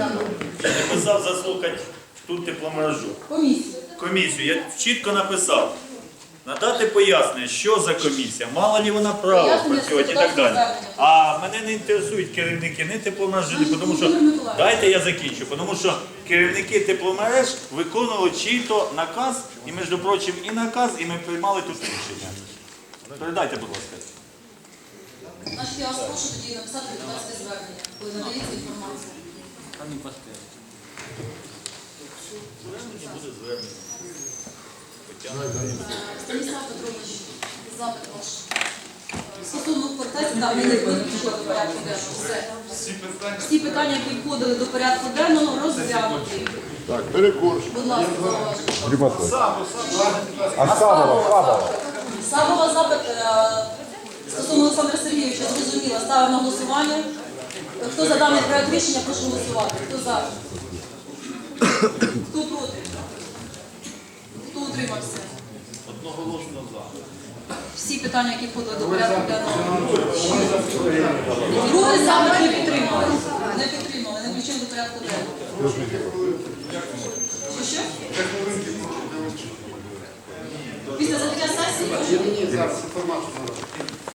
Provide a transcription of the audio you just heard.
денного. Написав заслухати тут тепломережу. Комісію. Комісію. Я чітко написав. Надати пояснення, що за комісія, мала ли вона право працювати і так далі. А мене не інтересують керівники не тепломережі, тому що дайте я закінчу, тому що керівники тепломереж виконували чий-то наказ, і між прочим, і наказ, і ми приймали тут рішення. Передайте, будь ласка. Значить, я вас прошу тоді написати депутатське звернення, коли надається інформація. Станіслав Петрович, запит ваш. Стосовно квартеті, так, ми виключили до порядку денного. Все. Всі питання, які входили до порядку денного, розглянуті. Так, перекурш. Будь ласка, зауваження. Приматуй. А Савова, Савова. Запит е, стосовно Олександра Сергійовича зрозуміло, ставимо на голосування. Хто за даний проект рішення, прошу голосувати. Хто за? Хто проти? Хто утримався? Одноголосно за. Всі питання, які входили до порядку денного. Другий запит не підтримали. Не підтримали, не включили до порядку денного. Що що? Після закриття сесії? Ні, зараз інформацію